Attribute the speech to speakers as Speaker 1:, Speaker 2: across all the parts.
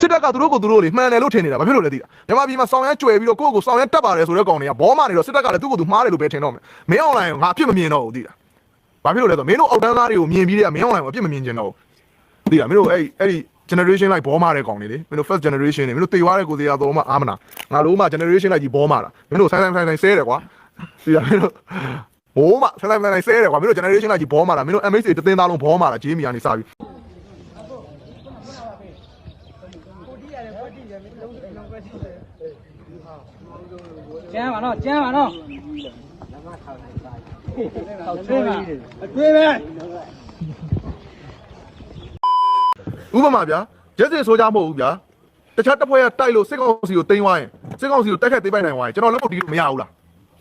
Speaker 1: စစ်တပ်ကသူတို့ကိုသူတို့လေမှန်တယ်လို့ထင်နေတာဘာဖြစ်လို့လဲသိလားမြန်မာပြည်မှာဆောင်ရမ်းကြွယ်ပြီးတော့ကိုယ့်ကိုယ်ဆောင်ရမ်းတက်ပါတယ်ဆိုတဲ့ကောင်တွေကဘောမနေတော့စစ်တပ်ကလည်းသူ့ကိုယ်သူမှားတယ်လို့ပဲထင်တော့မယ်မင်းအွန်လိုင်းကိုငါအပြစ်မမြင်တော့ဘူးသိလားဘာဖြစ်လို့လဲဆိုတော့မင်းတို့အောက်တန်းသားတွေကိုမြင်ပြီးတဲ့ကမင်းအွန်လိုင်းကိုအပြစ်မမြင်ချင်တော့ဘူးသိလားမင်းတို့အဲ့အဲ့ဒီ generation လိုက်ဘောမာတဲ့ကောင်တွေလေမင်းတို့ first generation တွေမင်းတို့တေသွားတဲ့ကိုယ်စီရတော့မှအားမနာငါတို့မှ generation လိုက်ကြီးဘောမာတာမင်းတို့ဆိုင်ဆိုင်ဆိုင်ဆိုင်ဆဲတယ်ကွာသိလားမင်းတို့ဘိုးမဆိုင်ဆိုင်ဆိုင်ဆဲတယ်ကွာမင်းတို့ generation လိုက်ကြီးဘောမာတာမင်းတို့ MSA တသင်းသားလုံးဘောမာတာဂျေးမီကနေစပြီး
Speaker 2: ကျမ်းပါနော်ကျမ်းပါနော်ထောက်ချေးပါအတွေးပဲ
Speaker 1: ဥပမာဗျာရက်စင်ဆိုကြမဟုတ်ဘူးဗျာတခြားတပ်ဖွဲ့ကတိုက်လို့စစ်ကောင်စီကိုတိမ်းသွားရင်စစ်ကောင်စီကိုတိုက်ခတ်သိမ်းပိုက်နိုင်သွားရင်ကျွန်တော်လက်မတီးလို့မရဘူးလား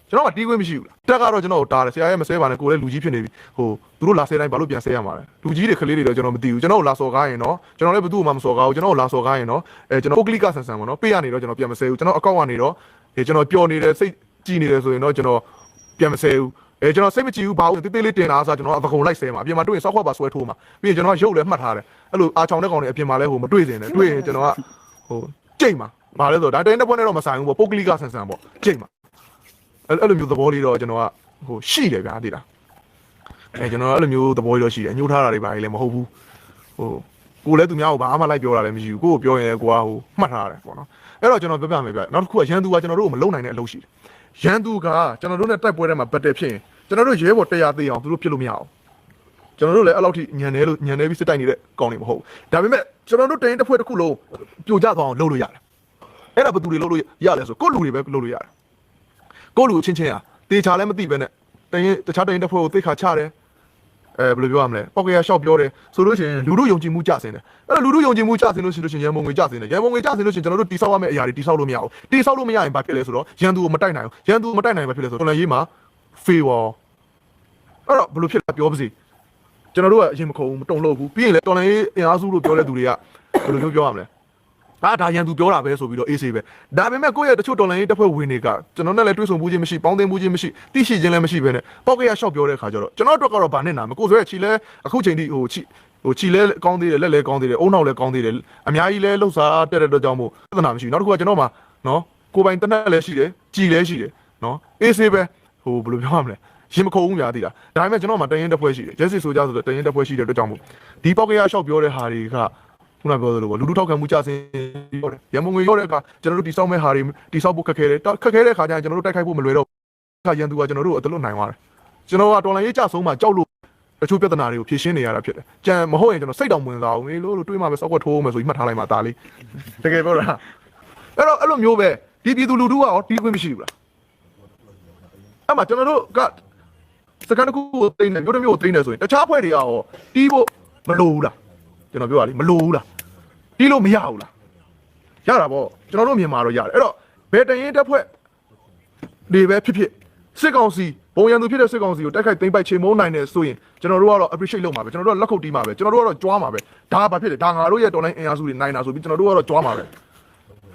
Speaker 1: ကျွန်တော်ကတီးခွင့်မရှိဘူးလားတက်ကတော့ကျွန်တော်တားတယ်ဆရာရဲ့မဆဲပါနဲ့ကိုလည်းလူကြီးဖြစ်နေပြီဟိုသူတို့လာဆဲတိုင်းဘာလို့ပြန်ဆဲရမှာလဲလူကြီးတွေကလေးတွေတော့ကျွန်တော်မသိဘူးကျွန်တော်ကိုလာစော်ကားရင်တော့ကျွန်တော်လည်းဘယ်သူ့မှမစော်ကားဘူးကျွန်တော်ကိုလာစော်ကားရင်တော့အဲကျွန်တော်ပုတ်ကလိကဆန်ဆန်ပေါ့နော်ပေးရနေတော့ကျွန်တော်ပြန်မဆဲဘူးကျွန်တော်အကောက်ကနေတော့ အဲကျွန်တော်ပျော်နေတယ်စိတ်ကြည်နေတယ်ဆိုရင်တော့ကျွန်တော်ပြန်မဆဲဘူးအဲကျွန်တော်စိတ်မကြည်ဘူးဘာလို့တေးသေးလေးတင်လာဆိုကျွန်တော်အပကုံလိုက်ဆဲမှာအပြင်မှာတွေ့ရင်စောက်ခွက်ပါဆွဲထိုးမှာပြီးရင်ကျွန်တော်ရုပ်လည်းမှတ်ထားတယ်အဲ့လိုအာချောင်တဲ့ကောင်တွေအပြင်မှာလည်းဟိုမတွေ့စင်တယ်တွေ့ရင်ကျွန်တော်ကဟိုကြိတ်မှာဘာလဲဆိုတော့ဒါတိုင်းတစ်ပွဲနဲ့တော့မဆိုင်ဘူးပေါ့ပုတ်ကလိကဆန်ဆန်ပေါ့ကြိတ်မှာအဲ့အဲ့လိုမျိုးသဘောလေးတော့ကျွန်တော်ကဟိုရှိတယ်ဗျာသိလားအဲကျွန်တော်အဲ့လိုမျိုးသဘောလေးတော့ရှိတယ်ညှိုးထားတာတွေပါလေလည်းမဟုတ်ဘူးဟိုကိုလည်းသူများကိုဘာမှလိုက်ပြောတာလည်းမရှိဘူးကိုကိုပြောရင်လည်းကိုကဟိုမှတ်ထားရတယ်ပေါ့နော် အဲ့တော့ကျွန်တော်ပြောပြမယ်ဗျနောက်တစ်ခုကရန်သူကကျွန်တော်တို့ကိုမလုံနိုင်တဲ့အလုပ်ရှိတယ်ရန်သူကကျွန်တော်တို့နဲ့တိုက်ပွဲထဲမှာဘတ်တယ်ဖြစ်ရင်ကျွန်တော်တို့ရဲဘော်တရားသေးအောင်သူတို့ဖြစ်လို့မရအောင်ကျွန်တော်တို့လည်းအဲ့လောက်ထိညံနေလို့ညံနေပြီးစစ်တိုက်နေတဲ့ကောင်းနေမဟုတ်ဘူးဒါပေမဲ့ကျွန်တော်တို့တိုင်းတစ်ဖွဲ့တစ်ခုလုံးပြိုကျသွားအောင်လုပ်လို့ရတယ်အဲ့ဒါဘယ်သူတွေလုပ်လို့ရလဲဆိုကိုယ့်လူတွေပဲလုပ်လို့ရတယ်ကိုယ့်လူချင်းချင်းอ่ะတေချာလည်းမသိပဲနဲ့တိုင်းတခြားတိုင်းတစ်ဖွဲ့ကိုသိခါချတယ် အဲဘယ်လိုပြောရမလဲပောက်ကရရှောက်ပြောတယ်ဆိုလို့ရှိရင်လူတို့ယုံကြည်မှုကျဆင်းတယ်အဲ့တော့လူတို့ယုံကြည်မှုကျဆင်းလို့ရှိလို့ရှိရင်ရန်ပုံငွေကျဆင်းတယ်ရန်ပုံငွေကျဆင်းလို့ရှိရင်ကျွန်တော်တို့တိဆောက်ရမယ့်အရာတွေတိဆောက်လို့မရဘူးတိဆောက်လို့မရရင်ဘာဖြစ်လဲဆိုတော့ရန်သူကိုမတိုက်နိုင်ဘူးရန်သူကိုမတိုက်နိုင်ဘာဖြစ်လဲဆိုတော့တော်လည်းရေးမှာ favor အဲ့တော့ဘယ်လိုဖြစ်လဲပြောပါစေကျွန်တော်တို့ကအရင်မခုံဘူးမတုံလို့ဘူးပြီးရင်လည်းတော်လိုင်းအင်အားစုလို့ပြောတဲ့သူတွေကဘယ်လိုမျိုးပြောရမလဲ ဟာဒါရန်သူပြောတာပဲဆိုပြီးတော့အေးဆေးပဲဒါပေမဲ့ကိုယ့်ရဲ့တချို့တော်လိုင်းတပ်ဖွဲ့ဝင်တွေကကျွန်တော်နဲ့လည်းတွေ့ဆုံမှုချင်းမရှိပေါင်းသိမှုချင်းမရှိသိရှိချင်းလည်းမရှိပဲနဲ့ပောက်ကရရှောက်ပြောတဲ့ခါကျတော့ကျွန်တော်တို့ကတော့ဗာနဲ့နာမကိုယ်ဆိုရဲချီလဲအခုချိန်ထိဟိုချီဟိုချီလဲကောင်းသေးတယ်လက်လဲကောင်းသေးတယ်အုံနောက်လဲကောင်းသေးတယ်အများကြီးလဲလှုပ်ရှားတက်တဲ့အတွက်ကြောင့်မို့ပြဿနာမရှိဘူးနောက်တစ်ခုကကျွန်တော်မှနော်ကိုယ်ပိုင်တနက်လည်းရှိတယ်ကြည်လည်းရှိတယ်နော်အေးဆေးပဲဟိုဘယ်လိုပြောရမလဲရင်မခုံဘူးများသိလားဒါပေမဲ့ကျွန်တော်မှတရင်တစ်ပွဲရှိတယ်ဂျက်စစ်ဆိုကြဆိုတော့တရင်တစ်ပွဲရှိတဲ့အတွက်ကြောင့်မို့ဒီပေါက်ကရရှောက်ပြောတဲ့ဟာတွေက ခုနပြောသလိုပေါ့လူလူထောက်ခံမှုကြဆင်းပြောတယ်ရန်မုံငွေပြောတဲ့အခါကျွန်တော်တို့တိဆောက်မဲ့ဟာတွေတိဆောက်ဖို့ခက်ခဲတယ်ခက်ခဲတဲ့အခါကျရင်ကျွန်တော်တို့တိုက်ခိုက်ဖို့မလွယ်တော့အခါရန်သူကကျွန်တော်တို့အတလွတ်နိုင်သွားတယ်ကျွန်တော်ကတော်လိုင်းရေးကြဆုံးမှကြောက်လို့တချို့ပြဿနာတွေကိုဖြေရှင်းနေရတာဖြစ်တယ်ကြံမဟုတ်ရင်ကျွန်တော်စိတ်တောင်ဝင်စားအောင်မေးလို့လို့တွေးမှပဲစောက်ကွက်ထိုးမယ်ဆိုပြီးမှတ်ထားလိုက်မှဒါလေးတကယ်ပြောတာအဲ့တော့အဲ့လိုမျိုးပဲဒီပြည်သူလူထုကရောတီးခွင့်မရှိဘူးလားအဲ့မှာကျွန်တော်တို့ကစကန်တစ်ခုကိုသိနေမျိုးတစ်မျိုးကိုသိနေဆိုရင်တခြားဖွဲ့တွေကရောတီးဖို့မလိုဘူးလား ကျွန်တော်ပြောပါလိမလိုဘူးလားတီးလို့မရဘူးလားရတာပေါ့ကျွန်တော်တို့မြန်မာတော့ရတယ်အဲ့တော့ဘယ်တရင်တက်ဖွဲ့တွေပဲဖြစ်ဖြစ်စစ်ကောင်စီဘုံရန်သူဖြစ်တဲ့စစ်ကောင်စီကိုတိုက်ခိုက်သိမ်းပိုက်ချေမုန်းနိုင်တယ်ဆိုရင်ကျွန်တော်တို့ကတော့ appreciate လုပ်မှာပဲကျွန်တော်တို့ကလက်ခုပ်တီးမှာပဲကျွန်တော်တို့ကတော့ကြွားမှာပဲဒါဘာဖြစ်လဲဒါငါတို့ရဲ့ online အင်အားစုတွေနိုင်တာဆိုပြီးကျွန်တော်တို့ကတော့ကြွားမှာပဲ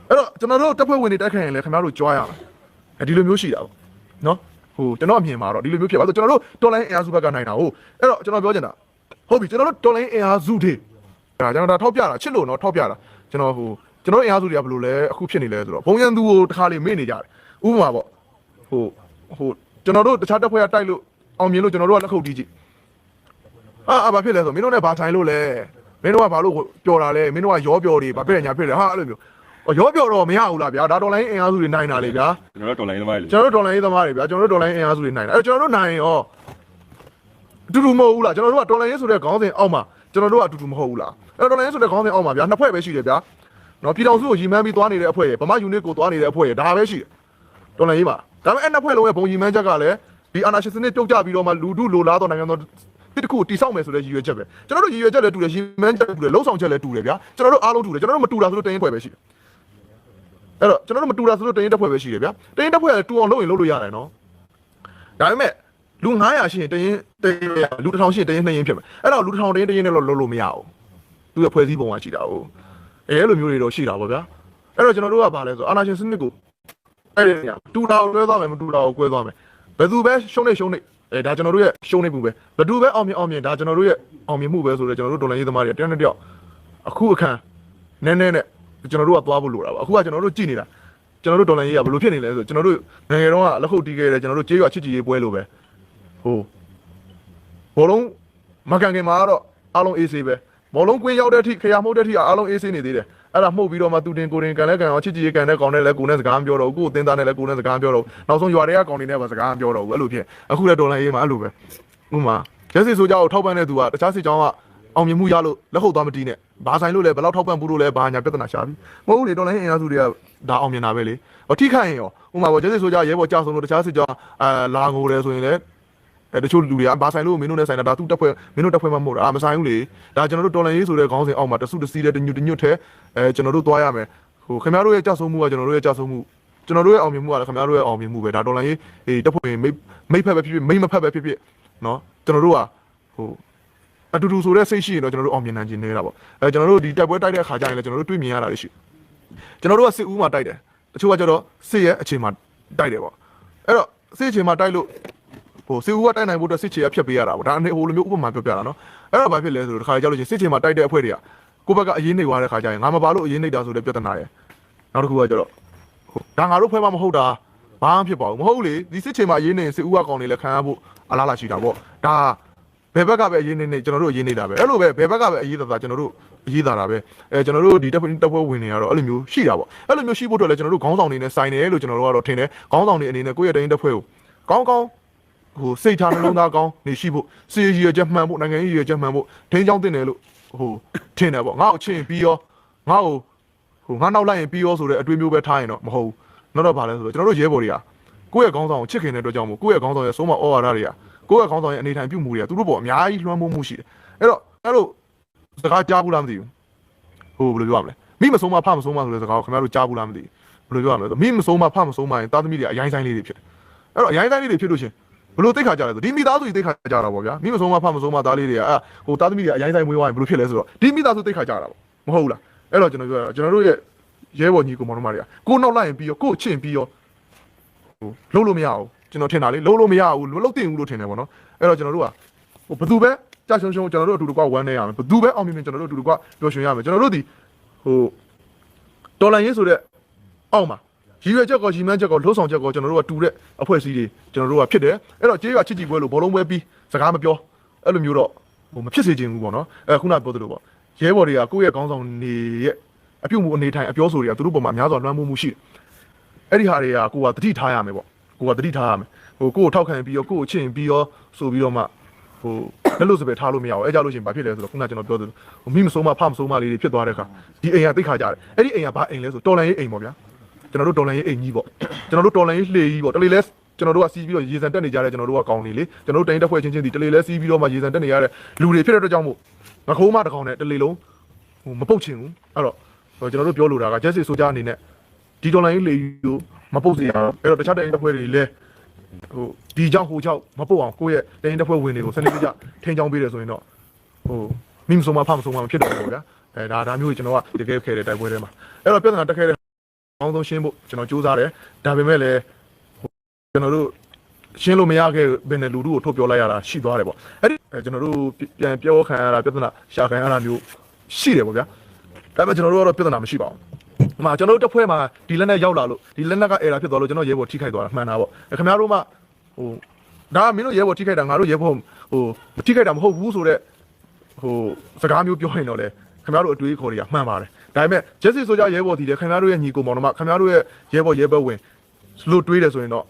Speaker 1: အဲ့တော့ကျွန်တော်တို့တက်ဖွဲ့ဝင်တွေတိုက်ခိုက်ရင်လည်းခင်ဗျားတို့ကြွားရမှာအဲဒီလိုမျိုးရှိတာပေါ့နော်ဟိုကျွန်တော်အမြင်မှာတော့ဒီလိုမျိုးဖြစ်ပါဆိုကျွန်တော်တို့တော်လိုင်းအင်အားစုဘက်ကနိုင်တာဟုတ်အဲ့တော့ကျွန်တော်ပြောချင်တာဟုတ်ပြီကျွန်တော်တို့တော်လိုင်းအင်အားစုတွေ ဒါကျွန်တော်ဒါထောက်ပြတာချစ်လို့နော်ထောက်ပြတာကျွန်တော်ဟိုကျွန်တော်အင်အားစုတွေကဘယ်လိုလဲအခုဖြစ်နေလဲဆိုတော့ဘုံရန်သူကိုတစ်ခါလေးမေ့နေကြတယ်ဥပမာပေါ့ဟိုဟိုကျွန်တော်တို့တခြားတပ်ဖွဲ့ကတိုက်လို့အောင်မြင်လို့ကျွန်တော်တို့ကလက်ခုပ်တီးကြည့်အာအာဘာဖြစ်လဲဆိုမင်းတို့နဲ့ဘာဆိုင်လို့လဲမင်းတို့ကဘာလို့ပြောတာလဲမင်းတို့ကရောပြောတွေဘာဖြစ်လဲညာဖြစ်လဲဟာအဲ့လိုမျိုးရောပြောတော့မရဘူးလားဗျာဒါတော်လိုင်းအင်အားစုတွေနိုင်တာလေဗျာ
Speaker 3: ကျွန်တော်တို့တော်လိုင်းသမားတွေလေ
Speaker 1: ကျွန်တော်တို့ဒေါ်လာရေးသမားတွေဗျာကျွန်တော်တို့ဒေါ်လာရေးအင်အားစုတွေနိုင်တယ်အဲကျွန်တော်တို့နိုင်ရောအတူတူမဟုတ်ဘူးလားကျွန်တော်တို့ကဒေါ်လာရေးဆိုတဲ့ခေါင်းစဉ်အောက်မှာကျွန်တော်တို့ကအတူတူမဟုတ်ဘူးလား အဲဒေါ်လာရေးဆိုတဲ့ခေါင်းစဉ်အောက်မှာဗျာနှစ်ဖွဲ့ပဲရှိတယ်ဗျာနော်ပြည်တော်စုကိုရီမန်းပြီးသွားနေတဲ့အဖွဲ့ရယ်ဗမာယူနစ်ကိုသွားနေတဲ့အဖွဲ့ရယ်ဒါပဲရှိတယ်ဒေါ်လာရေးမှာဒါပေမဲ့အဲ့နှစ်ဖွဲ့လုံးရဲ့ဘုံရီမန်းချက်ကလည်းဒီအာနာရှင်စနစ်ပြုတ်ကျပြီးတော့မှလူထုလိုလားတော့နိုင်ငံတော်တစ်တခုတိဆောက်မယ်ဆိုတဲ့ရည်ရွယ်ချက်ပဲကျွန်တော်တို့ရည်ရွယ်ချက်လည်းတူတယ်ရီမန်းချက်တူတယ်လုံဆောင်ချက်လည်းတူတယ်ဗျာကျွန်တော်တို့အားလုံးတူတယ်ကျွန်တော်တို့မတူတာဆိုလို့တင်းရင်ဖွဲ့ပဲရှိတယ်အဲ့တော့ကျွန်တော်တို့မတူတာဆိုလို့တင်းရင်တစ်ဖွဲ့ပဲရှိတယ်ဗျာတင်းရင်တစ်ဖွဲ့ကတူအောင်လုပ်ရင်လုပ်လို့ရတယ်နော်ဒါပေမဲ့လူ900ရှိရင်တရင်တရင်လူ1000ရှိရင်တရင်2ရင်ဖြစ်မယ်အဲ့တော့လူ1000တရင်တရင်နဲ့တော့လုံးလို့မရဘူး သူကဖွဲ့စည်းပုံကရှိတာ哦အဲအဲ့လိုမျိုးတွေတော့ရှိတာပေါ့ဗျာအဲ့တော့ကျွန်တော်တို့ကဘာလဲဆိုအာနာရှင်စနစ်ကိုအဲ့ဒီနေရာတူတာကိုလွဲသွားမယ်မတူတာကိုကွဲသွားမယ်ဘယ်သူပဲရှုံးနေရှုံးနေအဲဒါကျွန်တော်တို့ရဲ့ရှုံးနေမှုပဲဘယ်သူပဲအောင်မြင်အောင်မြင်ဒါကျွန်တော်တို့ရဲ့အောင်မြင်မှုပဲဆိုတော့ကျွန်တော်တို့ဒေါ်လာရေးသမားတွေတယောက်နဲ့တယောက်အခုအခန်းနည်းနည်းနဲ့ကျွန်တော်တို့ကသွားဖို့လိုတာပါအခုကကျွန်တော်တို့ကြည်နေတာကျွန်တော်တို့ဒေါ်လာရေးကဘယ်လိုဖြစ်နေလဲဆိုတော့ကျွန်တော်တို့ငယ်ငယ်တုန်းကလက်ခုပ်တီးခဲ့တယ်ကျွန်တော်တို့ကြေးရွာချစ်ကြည်ရေးပွဲလိုပဲဟိုဘောလုံးမကန်ခင်မှာကတော့အားလုံးအေးဆေးပဲ ဘောလုံးကွင်းရောက်တဲ့အထိခရမှုတ်တဲ့အထိအားလုံးအေးဆေးနေသေးတယ်အဲ့ဒါမှုတ်ပြီးတော့မှသူတင်ကိုတင်ကန်လဲကန်အောင်ချစ်ကြည်ရေးကန်တဲ့ကောင်နဲ့လဲကိုနဲ့စကားမပြောတော့ဘူးကို့အတင်းသားနဲ့လဲကိုနဲ့စကားမပြောတော့ဘူးနောက်ဆုံးရွာတွေကကောင်တွေနဲ့ပါစကားမပြောတော့ဘူးအဲ့လိုဖြစ်အခုလဲဒေါ်လာရေးမှာအဲ့လိုပဲဥပမာရက်စစ်ဆိုကြကိုထောက်ပံ့တဲ့သူကတခြားစစ်ကြောင်းကအောင်မြင်မှုရလို့လက်ခုပ်သွားမတီးနဲ့ဘာဆိုင်လို့လဲဘယ်လောက်ထောက်ပံ့ဖို့လို့လဲဘာညာပြဿနာရှာပြီမဟုတ်ဘူးလေဒေါ်လာရေးအင်အားစုတွေကဒါအောင်မြင်တာပဲလေဟောထိခိုက်ရင်ရောဥပမာပေါ့ရက်စစ်ဆိုကြရဲဘော်ကြဆုံးလို့တခြားစစ်ကြောင်းအာလာငိုတယ်ဆိုရင်လည်း အဲတချို့လူတွေကဘာဆိုင်လို့မင်းတို့နဲ့ဆိုင်တာဒါသူ့တက်ဖွဲ့မင်းတို့တက်ဖွဲ့မှမဟုတ်တာအာမဆိုင်ဘူးလေဒါကျွန်တော်တို့တော်လန်ရေးဆိုတဲ့ခေါင်းစဉ်အောက်မှာတဆုတစီတဲ့တညွတ်တညွတ်ထဲအဲကျွန်တော်တို့သွားရမယ်ဟိုခင်ဗျားတို့ရဲ့ကြောက်ဆုံးမှုကကျွန်တော်တို့ရဲ့ကြောက်ဆုံးမှုကျွန်တော်တို့ရဲ့အောင်မြင်မှုကလည်းခင်ဗျားတို့ရဲ့အောင်မြင်မှုပဲဒါတော်လန်ရေးဟေးတက်ဖွဲ့မိတ်မိတ်ဖက်ပဲဖြစ်ဖြစ်မိတ်မဖက်ပဲဖြစ်ဖြစ်နော်ကျွန်တော်တို့ကဟိုအတူတူဆိုတဲ့စိတ်ရှိရင်တော့ကျွန်တော်တို့အောင်မြင်နိုင်ခြင်းနေတာပေါ့အဲကျွန်တော်တို့ဒီတက်ပွဲတိုက်တဲ့အခါကျရင်လည်းကျွန်တော်တို့တွေ့မြင်ရတာတွေရှိကျွန်တော်တို့ကစစ်ဦးမှာတိုက်တယ်တချို့ကကျတော့စစ်ရဲ့အခြေမှာတိုက်တယ်ပေါ့အဲ့တော့စစ်အခြေမှာတိုက်လို့ ဟိုစစ်ဦးကတိုက်နိုင်ဖို့အတွက်စစ်ချေရဖြတ်ပေးရတာပေါ့ဒါအနေဟိုလိုမျိုးဥပမာပြောပြတာနော်အဲ့တော့ဘာဖြစ်လဲဆိုတော့တစ်ခါကြောက်လို့ချင်းစစ်ချေမှာတိုက်တဲ့အဖွဲ့တွေကကိုယ့်ဘက်ကအရင်နေသွားတဲ့ခါကျရင်ငါမပါလို့အရင်နေတာဆိုတဲ့ပြဿနာရယ်နောက်တစ်ခုကကျတော့ဟိုဒါငါတို့ဖွဲ့မှမဟုတ်တာဘာမှဖြစ်ပါဘူးမဟုတ်လေဒီစစ်ချေမှာအရင်နေစစ်ဦးကကောင်နေလဲခံရဖို့အလားလာရှိတာပေါ့ဒါဘယ်ဘက်ကပဲအရင်နေနေကျွန်တော်တို့အရင်နေတာပဲအဲ့လိုပဲဘယ်ဘက်ကပဲအရင်တာကျွန်တော်တို့အရေးတာတာပဲအဲကျွန်တော်တို့ဒီတက်ဖွဲ့တက်ဖွဲ့ဝင်နေရတော့အဲ့လိုမျိုးရှိတာပေါ့အဲ့လိုမျိုးရှိဖို့အတွက်လည်းကျွန်တော်တို့ခေါင်းဆောင်နေနဲ့ဆိုင်တယ်လို့ကျွန်တော်တို့ကတော့ထင်တယ်ခေါင်းဆောင်နေအနေနဲ့ကိုယ့်ရဲ့တိုင်းတက်ဖွဲ့ကိုကောင်းကောင်း ဟိုစိတ်ထားနှလုံးသားကောင်းနေရှိဖို့စီရည်ရည်ချက်မှန်ဖို့နိုင်ငံရေးရည်ရည်ချက်မှန်ဖို့ဒင်းချောင်းတင်တယ်လို့ဟိုထင်တယ်ပေါ့ငါ့ကိုချင်းပြီးရောငါ့ကိုဟိုငါနောက်လိုက်ရင်ပြီးရောဆိုတဲ့အတွေ့မျိုးပဲထားရင်တော့မဟုတ်ဘူးနောက်တော့ဗာလဲဆိုတော့ကျွန်တော်တို့ရဲဘော်တွေကကိုယ့်ရဲ့ခေါင်းဆောင်ကိုချစ်ခင်တဲ့အတွက်ကြောင့်မို့ကိုယ့်ရဲ့ခေါင်းဆောင်ရဲ့စိုးမဩဝါဒတွေကကိုယ့်ရဲ့ခေါင်းဆောင်ရဲ့အနေထိုင်ပြုမှုတွေကသူတို့ပေါ်အများကြီးလွှမ်းမိုးမှုရှိတယ်အဲ့တော့အဲ့လိုစကားကြားဘူးလားမသိဘူးဟိုဘယ်လိုပြောရမလဲမိမဆုံးမဖမဆုံးမဆိုတဲ့စကားကိုခင်ဗျားတို့ကြားဘူးလားမသိဘူးဘယ်လိုပြောရမလဲဆိုမိမဆုံးမဖမဆုံးမရင်တာသမီတွေအရင်ဆိုင်လေးတွေဖြစ်တယ်အဲ့တော့အရင်ဆိုင်လေးတွေဖြစ်လို့ရှင် ဘလို့တိတ်ခါကြလဲဆိုဒီမိသားစုကြီးတိတ်ခါကြတာပေါ့ဗျာမိမဆုံးမဖမဆုံးမသားလေးတွေကအဲဟိုသားသမီးတွေအရင်ဆိုင်မွေးသွားရင်ဘလို့ဖြစ်လဲဆိုတော့ဒီမိသားစုတိတ်ခါကြတာပေါ့မဟုတ်ဘူးလားအဲ့တော့ကျွန်တော်ပြောရကျွန်တော်တို့ရဲ့ရဲဘော်ညီကိုမောင်တို့မတွေကကိုနောက်လိုက်ရင်ပြီးရောကိုချင့်ပြီးရောဟိုလုံးလို့မရဘူးကျွန်တော်ထင်တာလေလုံးလို့မရဘူးမလုံးတင်ဘူးလို့ထင်တယ်ပေါ့နော်အဲ့တော့ကျွန်တော်တို့ကဟိုဘသူပဲကြာရှုံရှုံကျွန်တော်တို့အတူတကွဝမ်းနေရမယ်ဘသူပဲအောင်မြင်မြင်ကျွန်တော်တို့အတူတကွပျော်ရွှင်ရမယ်ကျွန်တော်တို့ဒီဟိုတော်လန်ရေးဆိုတဲ့အောက်မှာ ရည်ရွယ်ချက်ကောရည်မှန်းချက်ကောလှုပ်ဆောင်ချက်ကောကျွန်တော်တို့ကတူတဲ့အဖွဲ့အစည်းတွေကျွန်တော်တို့ကဖြစ်တယ်အဲ့တော့ကြေးရွာချစ်ကြည်ပွဲလို့ဘောလုံးပွဲပြီးစကားမပြောအဲ့လိုမျိုးတော့ဟိုမဖြစ်စေချင်ဘူးပေါ့နော်အဲခုနပြောသလိုပေါ့ရဲဘော်တွေကကိုယ့်ရဲ့ခေါင်းဆောင်နေရဲ့အပြုတ်မှုအနေထိုင်အပြောဆိုတွေကသူတို့ပုံမှာအများစွာလွှမ်းမိုးမှုရှိတယ်အဲ့ဒီဟာတွေကကိုကတတိထားရမယ်ပေါ့ကိုကတတိထားရမယ်ဟိုကိုကိုထောက်ခံပြီးရောကိုကိုချင့်ပြီးရောဆိုပြီးတော့မှဟိုလက်လို့စပယ်ထားလို့မရဘူးအဲကြလို့ရှိရင်ဘာဖြစ်လဲဆိုတော့ခုနကျွန်တော်ပြောသလိုဟိုမိမဆုံးမဖမဆုံးမလေးတွေဖြစ်သွားတဲ့အခါဒီအိမ်ကတိတ်ခါကြတယ်အဲ့ဒီအိမ်ကဘာအိမ်လဲဆိုတော်လန်ရေးအိမ်ပေါ့ဗျာ ကျွန်တော်တို့တော်လန်ရေးအိမ်ကြီးပေါ့ကျွန်တော်တို့တော်လန်ရေးလှေကြီးပေါ့တလေလဲကျွန်တော်တို့ကစီးပြီးတော့ရေစံတက်နေကြတဲ့ကျွန်တော်တို့ကကောင်းနေလေကျွန်တော်တို့တိုင်းတက်ဖွဲ့ချင်းချင်းဒီတလေလဲစီးပြီးတော့မှရေစံတက်နေရတဲ့လူတွေဖြစ်တဲ့အတွက်ကြောင့်မို့ငခိုးမတစ်ကောင်နဲ့တလေလုံးဟိုမပုတ်ချင်ဘူးအဲ့တော့ဟိုကျွန်တော်တို့ပြောလိုတာကဂျက်စစ်ဆိုကြအနေနဲ့ဒီတော်လန်ရေးလှေကြီးကိုမပုတ်စေရအောင်အဲ့တော့တခြားတိုင်းတက်ဖွဲ့တွေလည်းဟိုဒီကြောင့်ဟိုကြောင့်မပုတ်အောင်ကိုယ့်ရဲ့တိုင်းတက်ဖွဲ့ဝင်တွေကိုစနစ်တကျထိန်းချောင်းပေးတယ်ဆိုရင်တော့ဟိုမိမဆုံးမဖမဆုံးမဖြစ်တော့ဘူးဗျာအဲဒါဒါမျိုးကိုကျွန်တော်ကတကယ်ခဲ့တဲ့တိုက်ပွဲထဲမှာအဲ့တော့ပြဿနာတက်ခဲ့တဲ့အ ကောင်းဆုံးရှင်းဖို့ကျွန်တော်စူးစမ်းတယ်ဒါပေမဲ့လည်းဟိုကျွန်တော်တို့ရှင်းလို့မရခဲ့ဘယ်နဲ့လူတို့ကိုထုတ်ပြောလိုက်ရတာရှိသွားတယ်ပေါ့အဲ့ဒီအဲကျွန်တော်တို့ပြန်ပြောခံရတာပြဿနာရှာခံရတာမျိုးရှိတယ်ပေါ့ဗျာဒါပေမဲ့ကျွန်တော်တို့ကတော့ပြဿနာမရှိပါဘူးဒီမှာကျွန်တော်တို့တစ်ဖွဲ့မှာဒီလက်နဲ့ရောက်လာလို့ဒီလက်နဲ့ကအဲရာဖြစ်သွားလို့ကျွန်တော်ရဲဘော်ထိခိုက်သွားတာမှန်တာပေါ့အဲခင်ဗျားတို့မှဟိုဒါကမင်းတို့ရဲဘော်ထိခိုက်တာငါတို့ရဲဘော်ဟိုမထိခိုက်တာမဟုတ်ဘူးဆိုတော့ဟိုစကားမျိုးပြောရင်တော့လေခင်ဗျားတို့အတွေးခေါ်တွေကမှန်ပါတယ် ဒါပေမဲ့ဂျက်စစ်ဆိုကြရဲဘော်ဒီလေခင်ဗျားတို့ရဲ့ညီကိုမောင်တို့မှခင်ဗျားတို့ရဲ့ရဲဘော်ရဲဘက်ဝင်လို့တွေးတယ်ဆိုရင်တော့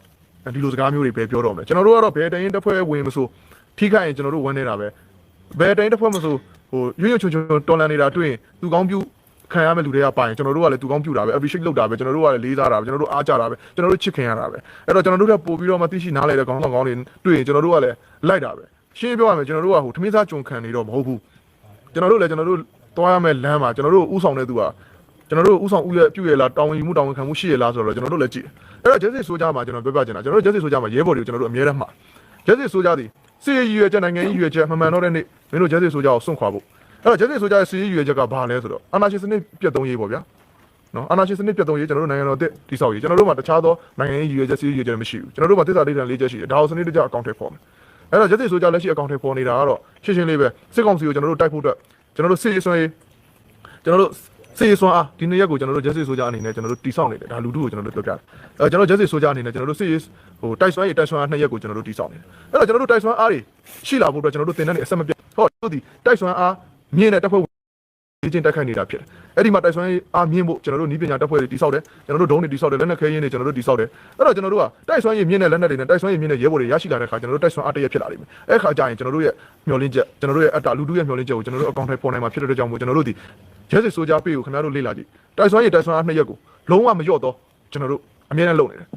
Speaker 1: ဒီလိုစကားမျိုးတွေပဲပြောတော့မယ်ကျွန်တော်တို့ကတော့ဘယ်တရင်တစ်ဖွဲ့ဝင်မဆိုထိခိုက်ရင်ကျွန်တော်တို့ဝင်နေတာပဲဘယ်တရင်တစ်ဖွဲ့မဆိုဟိုရွရွချွန်ချွန်တော်လန်နေတာတွေ့ရင်သူကောင်းပြုခံရမယ့်လူတွေကပါရင်ကျွန်တော်တို့ကလည်းသူကောင်းပြုတာပဲ appreciate လုပ်တာပဲကျွန်တော်တို့ကလည်းလေးစားတာပဲကျွန်တော်တို့အားကြတာပဲကျွန်တော်တို့ချစ်ခင်ရတာပဲအဲ့တော့ကျွန်တော်တို့ကပို့ပြီးတော့မသိရှိနားလဲတဲ့ကောင်းဆောင်ကောင်းတွေတွေ့ရင်ကျွန်တော်တို့ကလည်းလိုက်တာပဲရှင်းပြောရမယ်ကျွန်တော်တို့ကဟိုထမင်းစားကြုံခံနေတော့မဟုတ်ဘူးကျွန်တော်တို့လည်းကျွန်တော်တို့ သွားရမယ့်လမ်းမှာကျွန်တော်တို့ဥဆောင်တဲ့သူကကျွန်တော်တို့ဥဆောင်ဥရဲ့ပြုရလားတောင်းဝင်မှုတောင်းဝင်ခံမှုရှိရလားဆိုတော့ကျွန်တော်တို့လည်းကြည့်အဲ့တော့ဂျက်စစ်ဆိုကြမှာကျွန်တော်ပြောပြချင်တာကျွန်တော်တို့ဂျက်စစ်ဆိုကြမှာရဲဘော်တွေကိုကျွန်တော်တို့အမြဲတမ်းမှာဂျက်စစ်ဆိုကြသည်စီရည်ရွယ်ချက်နိုင်ငံရေးရွယ်ချက်မှန်မှန်တော့တဲ့နေ့မင်းတို့ဂျက်စစ်ဆိုကြကိုစွန့်ခွာဖို့အဲ့တော့ဂျက်စစ်ဆိုကြရဲ့စီရည်ရွယ်ချက်ကဘာလဲဆိုတော့အာနာရှင်စနစ်ပြတ်သုံးရေးပေါ့ဗျာနော်အာနာရှင်စနစ်ပြတ်သုံးရေးကျွန်တော်တို့နိုင်ငံတော်အသစ်တိဆောက်ရေးကျွန်တော်တို့မှာတခြားသောနိုင်ငံရေးရည်ရွယ်ချက်စီးရည်ရွယ်ချက်မရှိဘူးကျွန်တော်တို့မှာသစ္စာဒိဋ္ဌာန်၄ချက်ရှိတယ်ဒါကိုစနစ်တကျအကောင့်ထဲပေါ်မယ်အဲ့တော့ဂျက်စစ်ဆိုကြလက်ရှိအကောင့်ထဲပေါ်နေတာကတော့ရှင်းရှင်းလေးပဲစစ်ကောင်စီကိုကျွန်တော်တို့တိုက်ဖို့အတွက် ကျွန်တော်တို့စစ်ရေးဆွဲရေးကျွန်တော်တို့စေဆွမ်းအားဒီနေ့ရက်ကိုကျွန်တော်တို့ဂျက်စစ်ဆိုကြအနေနဲ့ကျွန်တော်တို့တိဆောက်နေတယ်ဒါလူထုကိုကျွန်တော်တို့ပြောပြတယ်အဲကျွန်တော်ဂျက်စစ်ဆိုကြအနေနဲ့ကျွန်တော်တို့စစ်ရေးဟိုတိုက်ဆွမ်းရေးတိုက်ဆွမ်းအားနှစ်ရက်ကိုကျွန်တော်တို့တိဆောက်နေတယ်အဲ့တော့ကျွန်တော်တို့တိုက်ဆွမ်းအားတွေရှိလာဖို့အတွက်ကျွန်တော်တို့သင်တန်းတွေအဆက်မပြတ်ဟောတို့ဒီတိုက်ဆွမ်းအားမြင့်တဲ့တပ်ဖွဲ့ လေ့ကျင့်တိုက်ခိုက်နေတာဖြစ်တယ်အဲ့ဒီမှာတိုက်ဆွမ်းရေးအားမြင့်ဖို့ကျွန်တော်တို့ဤပညာတပ်ဖွဲ့တွေတိဆောက်တယ်ကျွန်တော်တို့ဒုံးတွေတိဆောက်တယ်လက်နက်ခဲယင်းတွေကျွန်တော်တို့တိဆောက်တယ်အဲ့တော့ကျွန်တော်တို့ကတိုက်ဆွမ်းရေးမြင့်တဲ့လက်နက်တွေနဲ့တိုက်ဆွမ်းရေးမြင့်တဲ့ရဲဘော်တွေရရှိလာတဲ့အခါကျွန်တော်တို့တိုက်ဆွမ်းအားတရက်ဖြစ်လာလိမ့်မယ်အဲ့ခါကျရင်ကျွန်တော်တို့ရဲ့မျှော်လင့်ချက်ကျွန်တော်တို့ရဲ့အတ္တလူထုရဲ့မျှော်လင့်ချက်ကိုကျွန်တော်တို့အကောင့်ထဲပေါ်နိုင်မှာဖြစ်တဲ့အတွက်ကြောင့်မို့ကျွန်တော်တို့ဒီရဲစစ်ဆိုကြပေးကိုခင်ဗျားတို့လေ့လာကြည့်တိုက်ဆွမ်းရေးတိုက်ဆွမ်းအားနှစ်ရက်ကိုလုံးဝမလျော့တော့ကျွန်တော်တို့အမြဲတမ်းလုပ်နေတယ်